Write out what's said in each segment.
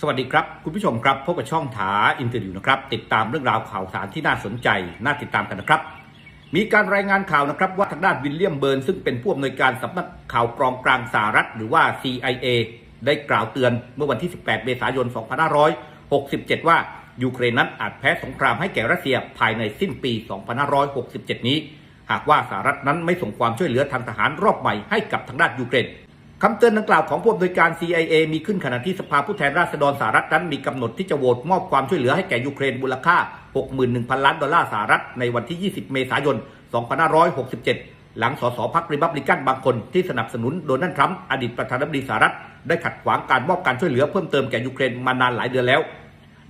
สวัสดีครับ คุณผู้ชมครับพบกับช่องถาอินเตอร์วิวนะครับ ติดตามเรื่องราวข่าวสารที่น่าสนใจ น่าติดตามกันนะครับ มีการรายงานข่าวนะครับ ว่าทางด้านวิลเลียมเบิร์นซึ่งเป็นผู้อำนวยการสำนักข่าวกรองกลางสหรัฐ หรือว่า CIA ได้กล่าวเตือนเมื่อวันที่ 18 เมษายน 2567 ว่ายูเครนนั้นอาจแพ้สงครามให้แก่รัสเซียภายในสิ้นปี 2567 นี้ หากว่าสหรัฐนั้นไม่ส่งความช่วยเหลือทางทหารรอบใหม่ให้กับทางด้านยูเครน คำเตือนดังกล่าวของผู้อำนวยการ CIA มีขึ้นขณะที่สภาผู้แทนราษฎรสหรัฐนั้นมีกำหนดที่จะโหวตมอบความช่วยเหลือให้แก่ยูเครนมูลค่า 61,000 ล้านดอลลาร์สหรัฐในวันที่ 20 เมษายน 2567 หลังสสพรรคริบับลิกันบางคนที่สนับสนุนโดนัลด์ทรัมป์อดีตประธานาธิบดีสหรัฐ ได้ขัดขวางการมอบการช่วยเหลือเพิ่มเติมแก่ยูเครนมานานหลายเดือนแล้ว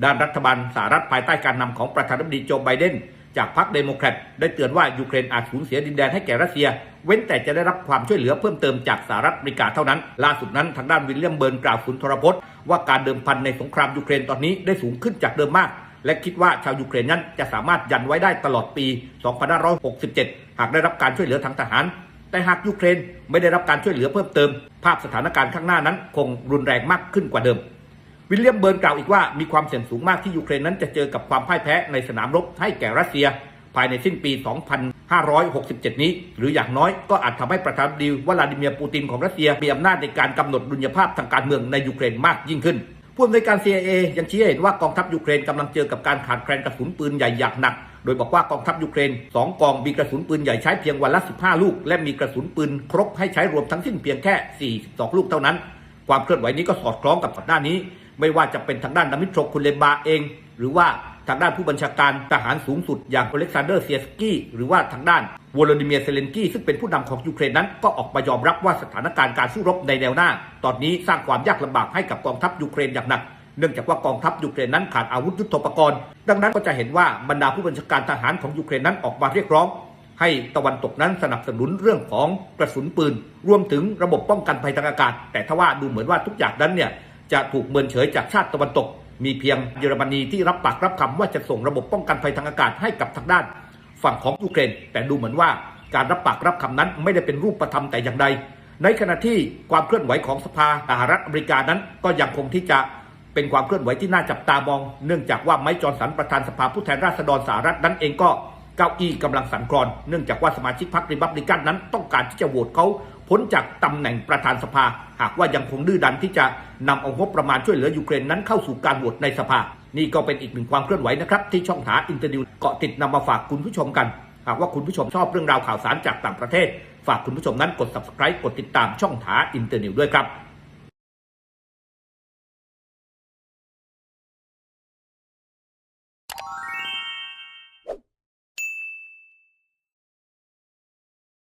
ด้านรัฐบาลสหรัฐภายใต้การนำของประธานาธิบดีโจไบเดน จากพรรคเดโมแครตได้เตือนว่ายูเครนอาจสูญเสียดินแดนให้แก่รัสเซีย เว้นแต่จะได้รับความช่วยเหลือเพิ่มเติมจากสหรัฐอเมริกาเท่านั้น ล่าสุดนั้นทางด้านวิลเลียมเบิร์นกล่าวสุนทรพจน์ว่าการเดิมพันในสงครามยูเครนตอนนี้ได้สูงขึ้นจากเดิมมาก และคิดว่าชาวยูเครนนั้นจะสามารถยันไว้ได้ตลอดปี 2567 หากได้รับการช่วยเหลือทางทหาร แต่หากยูเครนไม่ได้รับการช่วยเหลือเพิ่มเติม ภาพสถานการณ์ข้างหน้านั้นคงรุนแรงมากขึ้นกว่าเดิม วิลเลียมเบิร์นกล่าวอีกว่ามีความเสี่ยงสูงมากที่ยูเครนนั้นจะเจอกับความพ่ายแพ้ในสนามรบให้แก่รัสเซีย ภายในสิ้นปี 2567 นี้ หรืออย่างน้อยก็อาจทำให้ประธานาธิบดีวลาดิเมียร์ปูตินของรัสเซียมีอำนาจในการกำหนดดุลยภาพทางการเมืองในยูเครนมากยิ่งขึ้นผู้อำนวยการ CIA ยังชี้ให้เห็นว่ากองทัพยูเครนกำลังเจอกับการขาดแคลนกระสุนปืนใหญ่อย่างหนัก โดยบอกว่ากองทัพยูเครน 2 กองมีกระสุนปืนใหญ่ใช้เพียงวันละ 15 ลูก และมีกระสุนปืนครบให้ใช้รวมทั้งสิ้นเพียงแค่ 42 ลูกเท่านั้น ความเคลื่อนไหวนี้ก็สอดคล้องกับก่อนหน้านี้ ไม่ว่าจะเป็นทางด้านดามิโตรคุเลบาเอง หรือว่าทางด้านผู้บัญชาการทหารสูงสุดอย่างอเล็กซานเดอร์เซียสกี้หรือว่าทางด้านวโลดิเมียร์เซเลนกี้ซึ่งเป็นผู้นำของยูเครนนั้นก็ออกมายอมรับว่าสถานการณ์การสู้รบในแนวหน้า ตอนนี้สร้างความยากลำบากให้กับกองทัพยูเครนอย่างหนักเนื่องจากว่ากองทัพยูเครนนั้นขาดอาวุธยุทโธปกรณ์ ดังนั้นก็จะเห็นว่าบรรดาผู้บัญชาการทหารของยูเครนนั้นออกมาเรียกร้อง ให้ตะวันตกนั้นสนับสนุนเรื่องของกระสุนปืน รวมถึงระบบป้องกันภัยทางอากาศ แต่ถ้าว่าดูเหมือนว่าทุกอย่างนั้นเนี่ย จะถูกเมินเฉยจากชาติตะวันตก มีเพียงเยอรมนีที่รับปากรับคำว่าจะส่งระบบป้องกันภัยทางอากาศให้กับทางด้าน ฝั่งของยูเครน แต่ดูเหมือนว่าการรับปากรับคำนั้นไม่ได้เป็นรูปธรรมแต่อย่างใด ในขณะที่ความเคลื่อนไหวของสภาสหรัฐอเมริกานั้นก็ยังคงที่จะเป็นความเคลื่อนไหวที่น่าจับตามอง เนื่องจากว่าไมค์จอร์สันประธานสภาผู้แทนราษฎรสหรัฐนั้นเองก็เก้าอี้กำลังสั่นคลอน เนื่องจากว่าสมาชิกพรรครีพับลิกันนั้นต้องการที่จะโหวตเขา พ้นจากตำแหน่งประธานสภา หากว่ายังคงดื้อดันที่จะนำเอางบประมาณช่วยเหลือยูเครนนั้นเข้าสู่การโหวตในสภา นี่ก็เป็นอีกหนึ่งความเคลื่อนไหวนะครับที่ช่องถาอินเตอร์ดิวเกาะติดนำมาฝากคุณผู้ชมกัน หากว่าคุณผู้ชมชอบเรื่องราวข่าวสารจากต่างประเทศ ฝากคุณผู้ชมนั้นกด subscribe กดติดตามช่องถาอินเตอร์นิวด้วยครับ